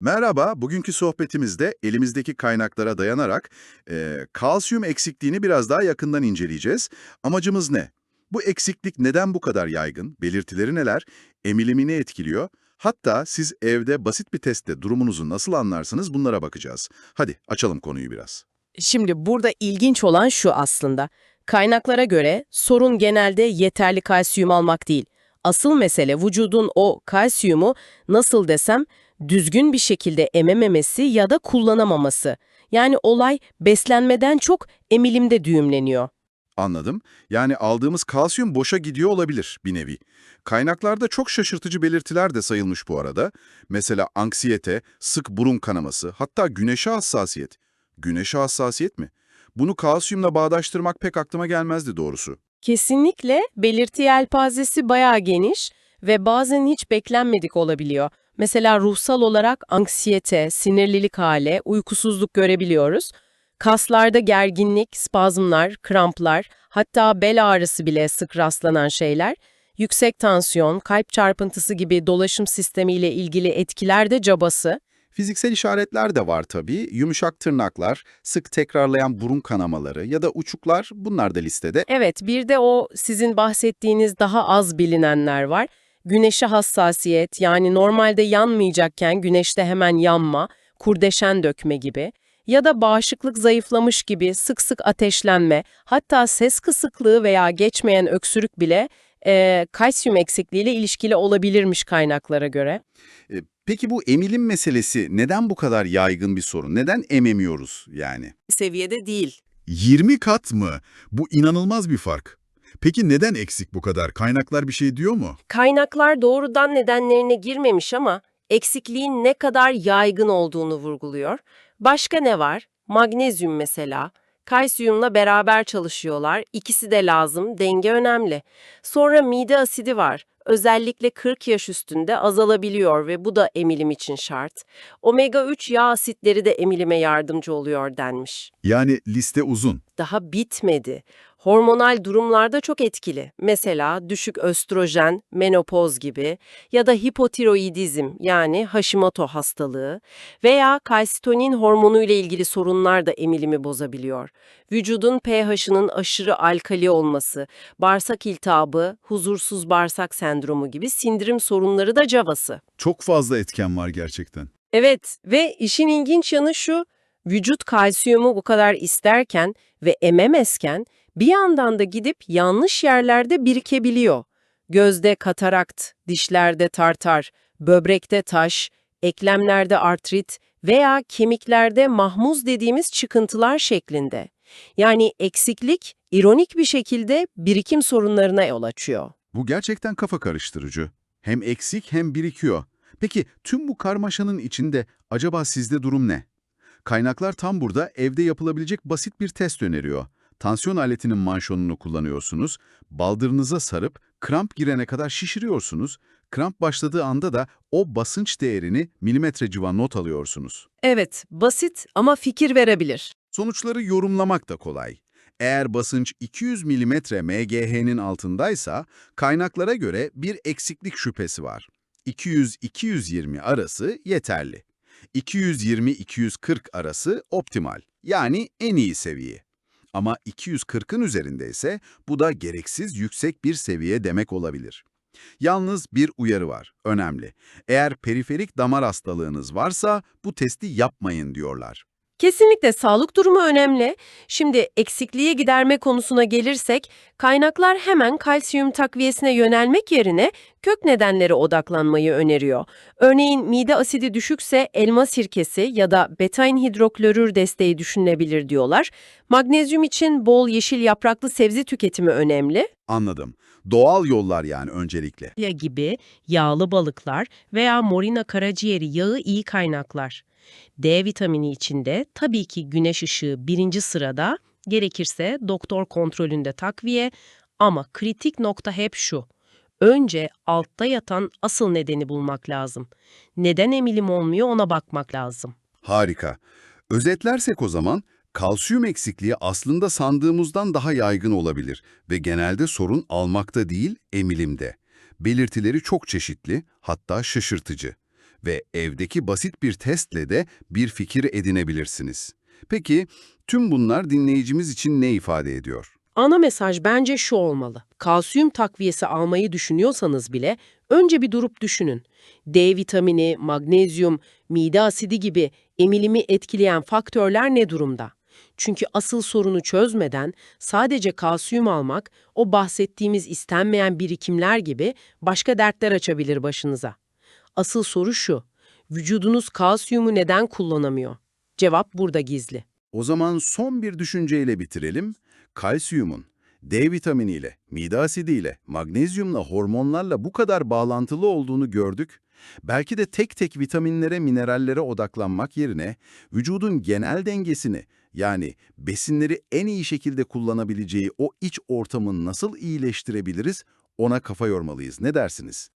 Merhaba, bugünkü sohbetimizde elimizdeki kaynaklara dayanarak e, kalsiyum eksikliğini biraz daha yakından inceleyeceğiz. Amacımız ne? Bu eksiklik neden bu kadar yaygın? Belirtileri neler? Emilimini etkiliyor? Hatta siz evde basit bir testte durumunuzu nasıl anlarsınız bunlara bakacağız. Hadi açalım konuyu biraz. Şimdi burada ilginç olan şu aslında. Kaynaklara göre sorun genelde yeterli kalsiyum almak değil. Asıl mesele vücudun o kalsiyumu nasıl desem düzgün bir şekilde emememesi ya da kullanamaması. Yani olay beslenmeden çok emilimde düğümleniyor. Anladım. Yani aldığımız kalsiyum boşa gidiyor olabilir bir nevi. Kaynaklarda çok şaşırtıcı belirtiler de sayılmış bu arada. Mesela anksiyete, sık burun kanaması, hatta güneşe hassasiyet. Güneşe hassasiyet mi? Bunu kalsiyumla bağdaştırmak pek aklıma gelmezdi doğrusu. Kesinlikle belirti yelpazesi bayağı geniş ve bazen hiç beklenmedik olabiliyor. Mesela ruhsal olarak anksiyete, sinirlilik hali, uykusuzluk görebiliyoruz. Kaslarda gerginlik, spazmlar, kramplar, hatta bel ağrısı bile sık rastlanan şeyler. Yüksek tansiyon, kalp çarpıntısı gibi dolaşım sistemiyle ilgili etkiler de cabası. Fiziksel işaretler de var tabii. Yumuşak tırnaklar, sık tekrarlayan burun kanamaları ya da uçuklar bunlar da listede. Evet, bir de o sizin bahsettiğiniz daha az bilinenler var. Güneşe hassasiyet, yani normalde yanmayacakken güneşte hemen yanma, kurdeşen dökme gibi. Ya da bağışıklık zayıflamış gibi sık sık ateşlenme, hatta ses kısıklığı veya geçmeyen öksürük bile eee kalsiyum eksikliğiyle ilişkili olabilirmiş kaynaklara göre. E, Peki bu emilim meselesi neden bu kadar yaygın bir sorun? Neden ememiyoruz yani? Seviyede değil. 20 kat mı? Bu inanılmaz bir fark. Peki neden eksik bu kadar? Kaynaklar bir şey diyor mu? Kaynaklar doğrudan nedenlerine girmemiş ama eksikliğin ne kadar yaygın olduğunu vurguluyor. Başka ne var? Magnezyum mesela. Kalsiyumla beraber çalışıyorlar. İkisi de lazım, denge önemli. Sonra mide asidi var. Özellikle 40 yaş üstünde azalabiliyor ve bu da emilim için şart. Omega 3 yağ asitleri de emilime yardımcı oluyor denmiş. Yani liste uzun. Daha bitmedi. Hormonal durumlarda çok etkili. Mesela düşük östrojen, menopoz gibi ya da hipotiroidizm yani Hashimoto hastalığı veya kalsitonin hormonu ile ilgili sorunlar da emilimi bozabiliyor. Vücudun pH'ının aşırı alkali olması, bağırsak iltihabı, huzursuz bağırsak sendromu gibi sindirim sorunları da cavası. Çok fazla etken var gerçekten. Evet ve işin ilginç yanı şu, vücut kalsiyumu bu kadar isterken ve ememezken bir yandan da gidip yanlış yerlerde birikebiliyor. Gözde katarakt, dişlerde tartar, böbrekte taş, eklemlerde artrit veya kemiklerde mahmuz dediğimiz çıkıntılar şeklinde. Yani eksiklik ironik bir şekilde birikim sorunlarına yol açıyor. Bu gerçekten kafa karıştırıcı. Hem eksik hem birikiyor. Peki tüm bu karmaşanın içinde acaba sizde durum ne? Kaynaklar tam burada evde yapılabilecek basit bir test öneriyor. Tansiyon aletinin manşonunu kullanıyorsunuz, baldırınıza sarıp kramp girene kadar şişiriyorsunuz, kramp başladığı anda da o basınç değerini milimetre civa not alıyorsunuz. Evet, basit ama fikir verebilir. Sonuçları yorumlamak da kolay. Eğer basınç 200 mm MGH'nin altındaysa kaynaklara göre bir eksiklik şüphesi var. 200-220 arası yeterli. 220-240 arası optimal yani en iyi seviye. Ama 240'ın üzerindeyse bu da gereksiz yüksek bir seviye demek olabilir. Yalnız bir uyarı var, önemli. Eğer periferik damar hastalığınız varsa bu testi yapmayın diyorlar. Kesinlikle sağlık durumu önemli. Şimdi eksikliği giderme konusuna gelirsek, kaynaklar hemen kalsiyum takviyesine yönelmek yerine kök nedenlere odaklanmayı öneriyor. Örneğin mide asidi düşükse elma sirkesi ya da betain hidroklorür desteği düşünülebilir diyorlar. Magnezyum için bol yeşil yapraklı sebze tüketimi önemli. Anladım. Doğal yollar yani öncelikle. Ya gibi yağlı balıklar veya morina karaciğeri yağı iyi kaynaklar. D vitamini içinde tabii ki güneş ışığı birinci sırada, gerekirse doktor kontrolünde takviye ama kritik nokta hep şu. Önce altta yatan asıl nedeni bulmak lazım. Neden emilim olmuyor ona bakmak lazım. Harika. Özetlersek o zaman, kalsiyum eksikliği aslında sandığımızdan daha yaygın olabilir ve genelde sorun almakta değil, emilimde. Belirtileri çok çeşitli, hatta şaşırtıcı. Ve evdeki basit bir testle de bir fikir edinebilirsiniz. Peki tüm bunlar dinleyicimiz için ne ifade ediyor? Ana mesaj bence şu olmalı. Kalsiyum takviyesi almayı düşünüyorsanız bile önce bir durup düşünün. D vitamini, magnezyum, mide asidi gibi emilimi etkileyen faktörler ne durumda? Çünkü asıl sorunu çözmeden sadece kalsiyum almak o bahsettiğimiz istenmeyen birikimler gibi başka dertler açabilir başınıza. Asıl soru şu. Vücudunuz kalsiyumu neden kullanamıyor? Cevap burada gizli. O zaman son bir düşünceyle bitirelim. Kalsiyumun D vitaminiyle, mide asidiyle, magnezyumla, hormonlarla bu kadar bağlantılı olduğunu gördük. Belki de tek tek vitaminlere, minerallere odaklanmak yerine vücudun genel dengesini, yani besinleri en iyi şekilde kullanabileceği o iç ortamı nasıl iyileştirebiliriz ona kafa yormalıyız. Ne dersiniz?